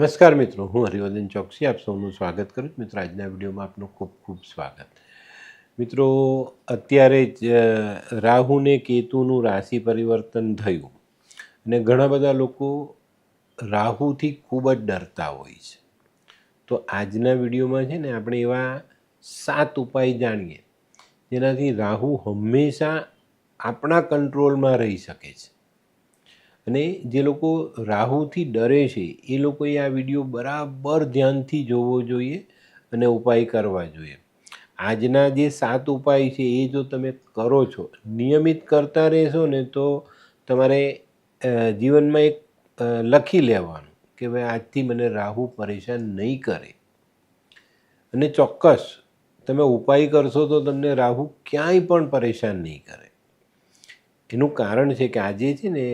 નમસ્કાર મિત્રો, હું હરિવર્ધન ચોકસી, આપ સૌનું સ્વાગત કરું છું. મિત્રો, આજના વિડીયોમાં આપનું ખૂબ ખૂબ સ્વાગત. મિત્રો, અત્યારે જ રાહુને કેતુનું રાશિ પરિવર્તન થયું અને ઘણા બધા લોકો રાહુથી ખૂબ જ ડરતા હોય છે. તો આજના વિડીયોમાં છે ને, આપણે એવા સાત ઉપાય જાણીએ જેનાથી રાહુ હંમેશા આપણા કંટ્રોલમાં રહી શકે છે. અને જે લોકો રાહુથી ડરે છે, એ લોકોએ આ વીડિયો બરાબર ધ્યાનથી જોવો જોઈએ અને ઉપાય કરવા જોઈએ. આજના જે સાત ઉપાય છે, એ જો તમે કરો છો, નિયમિત કરતા રહેશો ને તો તમારે જીવનમાં એક લખી લેવાનું કે ભાઈ, આજથી મને રાહુ પરેશાન નહીં કરે. અને ચોક્કસ, તમે ઉપાય કરશો તો તમને રાહુ ક્યાંય પણ પરેશાન નહીં કરે. એનું કારણ છે કે આજે છે ને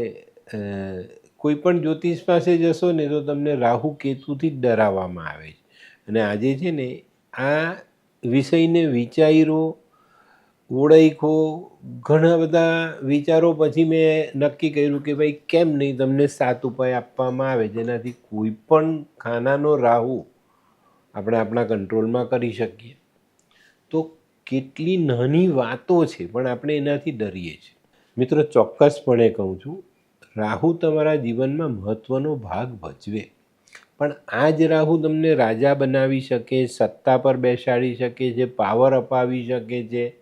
કોઈ પણ જ્યોતિષ પાસે જશો ને તો તમને રાહુ કેતુથી જ ડરાવવામાં આવે છે. અને આજે છે ને આ વિષયને વિચાર્યો ઓળખો ઘણા બધા વિચારો પછી મેં નક્કી કર્યું કે ભાઈ કેમ નહીં તમને સાત ઉપાય આપવામાં આવે, જેનાથી કોઈ પણ ખાનાનો રાહુ આપણે આપણા કંટ્રોલમાં કરી શકીએ. તો કેટલી નાની વાતો છે, પણ આપણે એનાથી ડરીએ છીએ. મિત્રો, ચોક્કસપણે કહું છું રાહુ તમારા જીવનમાં મહત્ત્વનો ભાગ ભજવે. પણ આ જ રાહુ તમને રાજા બનાવી શકે, સત્તા પર બેસાડી શકે છે પાવર અપાવી શકે છે.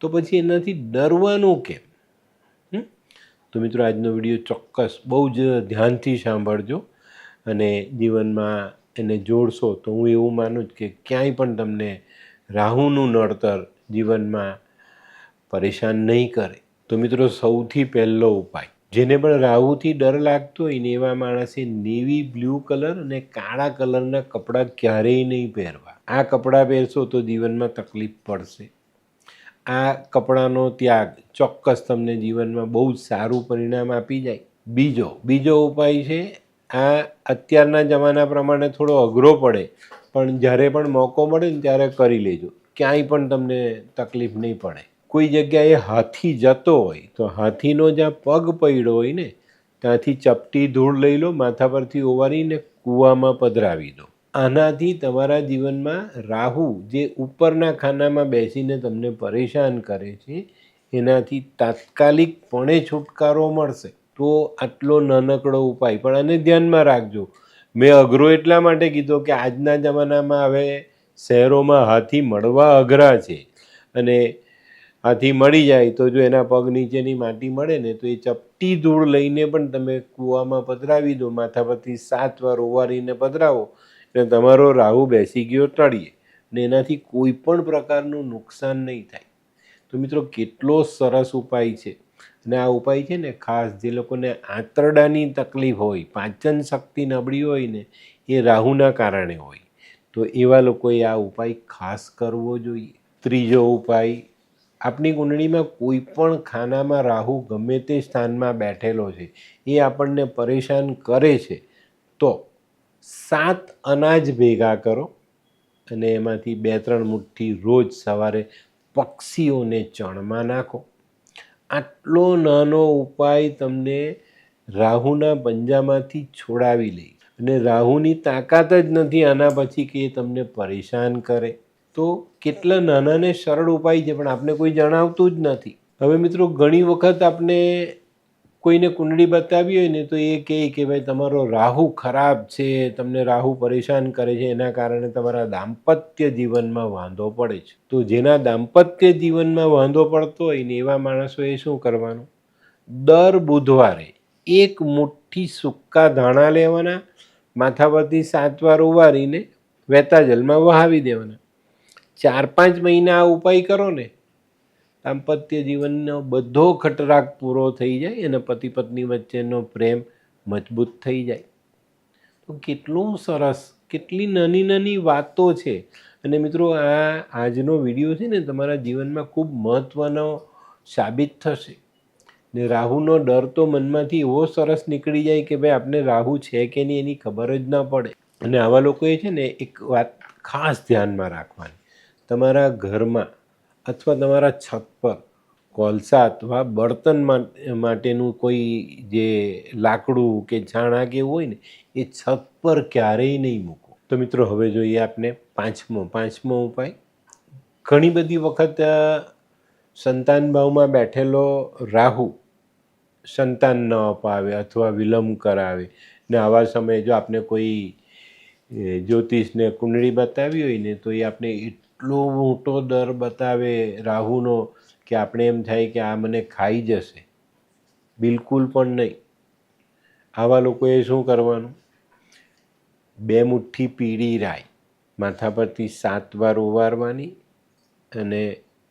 તો પછી એનાથી ડરવાનું કેમ? તો મિત્રો આજનો વીડિયો ચોક્કસ બહુ જ ધ્યાનથી સાંભળજો અને જીવનમાં એને જોડશો તો હું એવું માનું જ કે ક્યાંય પણ તમને રાહુનું નડતર જીવનમાં પરેશાન નહીં કરે. તો મિત્રો સૌથી પહેલો ઉપાય જેને પણ રાહુથી ડર લાગતો હોય ને એવા માણસે નેવી બ્લુ કલર અને કાળા કલરના કપડાં ક્યારેય નહીં પહેરવા. આ કપડાં પહેરશો તો જીવનમાં તકલીફ પડશે. આ કપડાનો ત્યાગ ચોક્કસ તમને જીવનમાં બહુ જ સારું પરિણામ આપી જાય. બીજો બીજો ઉપાય છે, આ અત્યારના જમાના પ્રમાણે થોડો અઘરો પડે, પણ જ્યારે પણ મોકો મળે ને ત્યારે કરી લેજો. ક્યાંય પણ તમને તકલીફ નહીં પડે. કોઈ જગ્યાએ હાથી જતો હોય, તો હાથીનો જ્યાં પગ પડ્યો હોય ને, ત્યાંથી ચપટી ધૂળ લઈ લો, માથા પરથી ઓવારીને કૂવામાં પધરાવી દો. આનાથી તમારા જીવનમાં રાહુ જે ઉપરના ખાનામાં બેસીને તમને પરેશાન કરે છે, એનાથી તાત્કાલિકપણે છુટકારો મળશે. તો આટલો નાનકડો ઉપાય, પણ આને ધ્યાનમાં રાખજો. મેં અઘરો એટલા માટે કીધો કે આજના જમાનામાં હવે શહેરોમાં હાથી મળવા અઘરા છે. અને હાથી મળી જાય તો જો એના પગ નીચેની માટી મળે ને તો એ ચપટી ધૂળ લઈને પણ તમે કૂવામાં પધરાવી દો માથા પરથી સાત વાર ઓવારીને પધરાવો એટલે તમારો રાહુ બેસી ગયો તળીએ ને એનાથી કોઈ પણ પ્રકારનું નુકસાન નહીં થાય. તો મિત્રો કેટલો સરસ ઉપાય છે. અને આ ઉપાય છે ને ખાસ જે લોકોને આંતરડાની તકલીફ હોય, પાચન શક્તિ નબળી હોય ને એ રાહુના કારણે હોય. તો એવા લોકોએ આ ઉપાય ખાસ કરવો જોઈએ. ત્રીજો ઉપાય આપણી કુંડળીમાં કોઈ પણ ખાનામાં રાહુ ગમે તે સ્થાનમાં બેઠેલો છે, એ આપણને પરેશાન કરે છે, તો સાત અનાજ ભેગા કરો અને એમાંથી બે ત્રણ મુઠ્ઠી રોજ સવારે પક્ષીઓને ચણમાં નાખો. આટલો નાનો ઉપાય તમને રાહુના પંજામાંથી છોડાવી લે અને રાહુની તાકાત જ નથી, આના પછી કે એ તમને પરેશાન કરે. તો કેટલા નાના ને સરળ ઉપાય છે, પણ આપણે કોઈ જણાવતું જ નથી. હવે મિત્રો, ઘણી વખત આપણે કોઈને કુંડળી બતાવી હોય ને, તો એ કહે કે ભાઈ, તમારો રાહુ ખરાબ છે, તમને રાહુ પરેશાન કરે છે, એના કારણે તમારા દાંપત્ય જીવનમાં વાંધો પડે છે. તો જેના દાંપત્ય જીવનમાં વાંધો પડતો હોય ને, એવા માણસોએ શું કરવાનું? દર બુધવારે એક મુઠ્ઠી સૂકા ધાણા લેવાના માથા પરથી સાત વાર ઉવારીને વેતાજલમાં વહાવી દેવાના. ચાર પાંચ મહિના આ ઉપાય કરો ને, દાંપત્ય જીવનનો બધો ખટરાક પૂરો થઈ જાય અને પતિ પત્ની વચ્ચેનો પ્રેમ મજબૂત થઈ જાય. તો કેટલું સરસ, કેટલી નાની નાની વાતો છે. અને મિત્રો, આ આજનો વીડિયો છે ને તમારા જીવનમાં ખૂબ મહત્ત્વનો સાબિત થશે. ને રાહુનો ડર તો મનમાંથી એવો સરસ નીકળી જાય કે ભાઈ આપણે રાહુ છે કે નહીં એની ખબર જ ના પડે. અને આવા લોકોએ છે ને એક વાત ખાસ ધ્યાનમાં રાખવાની. તમારા ઘરમાં અથવા તમારા છત પર કોલસા અથવા બળતણ માટેનું કોઈ જે લાકડું કે છાણા કે એવું હોય ને, એ છત પર ક્યારેય નહીં મૂકો. તો મિત્રો, હવે જોઈએ આપને પાંચમો પાંચમો ઉપાય. ઘણી બધી વખત સંતાન ભાવમાં બેઠેલો રાહુ સંતાન ન અપાવે અથવા વિલંબ કરાવે. ને આવા સમયે જો આપણે કોઈ જ્યોતિષને કુંડળી બતાવી હોય ને, તો એ આપણે એટલો મોટો દર બતાવે રાહુનો કે આપણે એમ થાય કે આ મને ખાઈ જશે. બિલકુલ પણ નહીં. આવા લોકોએ શું કરવાનું? બે મુઠ્ઠી પીળી રાય માથા પરથી સાત વાર ઓવારવાની અને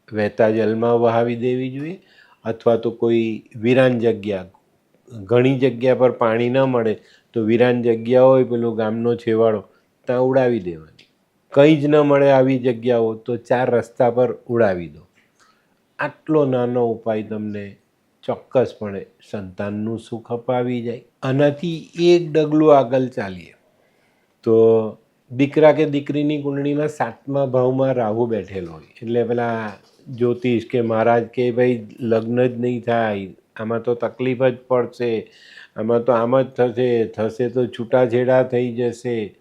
વહેતા જલમાં વહાવી દેવી જોઈએ અથવા તો કોઈ વિરાન જગ્યા, ઘણી જગ્યા પર પાણી ન મળે તો વિરાન જગ્યા હોય પેલો ગામનો છેવાડો ત્યાં ઉડાવી દેવાની. કંઈ જ ન મળે આવી જગ્યાઓ, તો ચાર રસ્તા પર ઉડાવી દો. આટલો નાનો ઉપાય તમને ચોક્કસપણે સંતાનનું સુખ અપાવી જાય. આનાથી એક ડગલું આગળ ચાલીએ. તો દીકરા કે દીકરીની કુંડળીમાં સાતમા ભાવમાં રાહુ બેઠેલો હોય. એટલે પેલા જ્યોતિષ કે મહારાજ કે ભાઈ, લગ્ન જ નહીં થાય. આમાં તો તકલીફ જ પડશે. આમાં તો આમ જ થશે. થશે તો છૂટાછેડા થઈ જશે.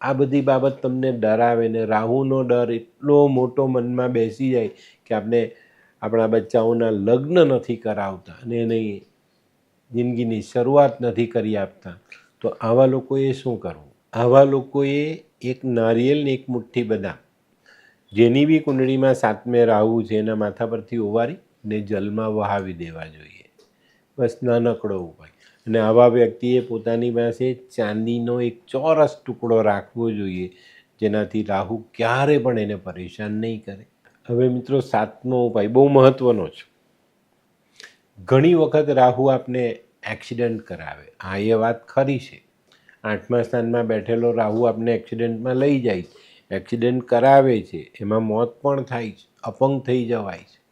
આ બધી બાબત તમને ડરાવે ને રાહુનો ડર એટલો મોટો મનમાં બેસી જાય કે આપણે આપણા બચ્ચાઓના લગ્ન નથી કરાવતા અને એની જિંદગીની શરૂઆત નથી કરી આપતા. તો આવા લોકોએ શું કરવું? આવા લોકોએ એક નારિયેલની એક મુઠ્ઠી બધા, જેની બી કુંડળીમાં સાતમે રાહુ છે, એના માથા પરથી ઓવારી ને જલમાં વહાવી દેવા જોઈએ. બસ નાનકડો ઉપાય. અને આવા વ્યક્તિએ પોતાની પાસે ચાંદીનો એક ચોરસ ટુકડો રાખવો જોઈએ, જેનાથી રાહુ ક્યારે પણ એને પરેશાન નહીં કરે. હવે મિત્રો, સાતમો ઉપાય બહુ મહત્ત્વનો છે. ઘણી વખત રાહુ આપને એક્સિડન્ટ કરાવે. હા, એ વાત ખરી છે. આઠમા સ્થાનમાં બેઠેલો રાહુ આપને એક્સિડન્ટમાં લઈ જાય એક્સિડન્ટ કરાવે છે. એમાં મોત પણ થાય છે. અપંગ થઈ જવાય છે.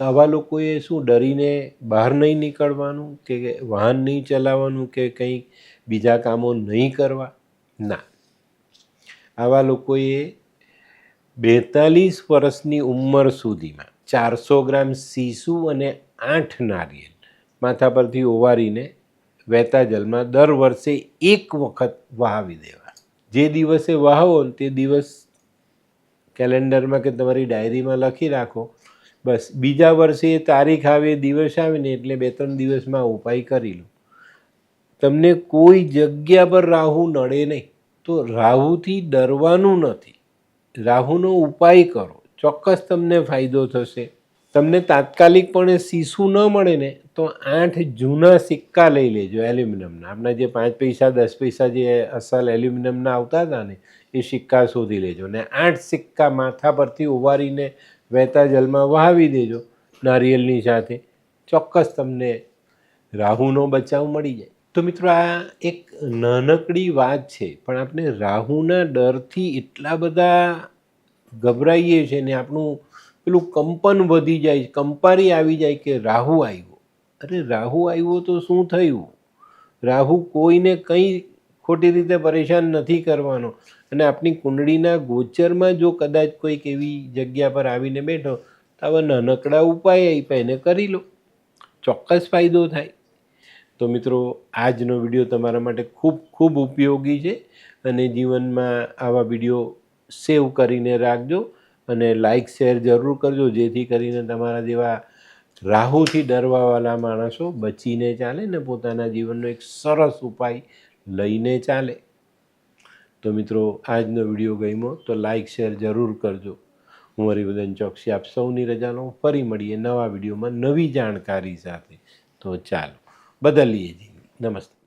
તો આવા લોકોએ શું ડરીને બહાર નહીં નીકળવાનું કે વાહન નહીં ચલાવવાનું કે કંઈ બીજા કામો નહીં કરવા? ના. આવા લોકોએ બેતાલીસ વર્ષની ઉંમર સુધીમાં ચારસો ગ્રામ સીસુ અને આઠ નારિયેલ માથા પરથી ઓવારીને વહેતા જલમાં દર વર્ષે એક વખત વહાવી દેવા. જે દિવસે વહાવો તે દિવસ કેલેન્ડરમાં કે તમારી ડાયરીમાં લખી રાખો બસ, બીજા વર્ષે તારીખ આવે, દિવસ આવે ને એટલે બે ત્રણ દિવસમાં ઉપાય કરી લો. તમને કોઈ જગ્યા પર રાહુ નડે નહીં. તો રાહુથી ડરવાનું નથી. રાહુનો ઉપાય કરો. ચોક્કસ તમને ફાયદો થશે. તમને તાત્કાલિકપણે સીસું ન મળે ને, તો આઠ જૂના સિક્કા લઈ લેજો એલ્યુમિનિયમના. આપણા જે પાંચ પૈસા, દસ પૈસા જે અસલ એલ્યુમિનિયમના આવતા હતા ને, એ સિક્કા શોધી લેજો. ને આઠ સિક્કા માથા પરથી ઉવારીને વહેતા જલમાં વહાવી દેજો નારિયેલની સાથે. ચોક્કસ તમને રાહુનો બચાવ મળી જાય. તો મિત્રો, આ એક નાનકડી વાત છે, પણ આપણે રાહુના ડરથી એટલા બધા ગભરાઈએ છીએ ને આપણું પેલું કંપન વધી જાય, કંપારી આવી જાય કે રાહુ આવ્યો. અરે, રાહુ આવ્યો તો શું થયું? રાહુ કોઈને કંઈ ખોટી રીતે પરેશાન નથી કરવાનો. અને આપણી કુંડળીના ગોચરમાં જો કદાચ કોઈક એવી જગ્યા પર આવીને બેઠો, તો આવા નાનકડા ઉપાય આપ્યા એને કરી લો. ચોક્કસ ફાયદો થાય. તો મિત્રો, આજનો વીડિયો તમારા માટે ખૂબ ખૂબ ઉપયોગી છે અને જીવનમાં આવા વીડિયો સેવ કરીને રાખજો અને લાઈક, શેર જરૂર કરજો, જેથી કરીને તમારા જેવા રાહુથી ડરવાવાળા માણસો બચીને ચાલે ને પોતાના જીવનનો એક સરસ ઉપાય લઈને ચાલે. તો મિત્રો, આજનો વીડિયો ગમ્યો તો લાઇક શેર જરૂર કરજો. હું હરિવદન ચોકસી આપ સૌની રજા લઉં. ફરી મળીએ નવા વિડીયોમાં નવી જાણકારી સાથે. તો ચાલો, બદલીએ જી. નમસ્તે.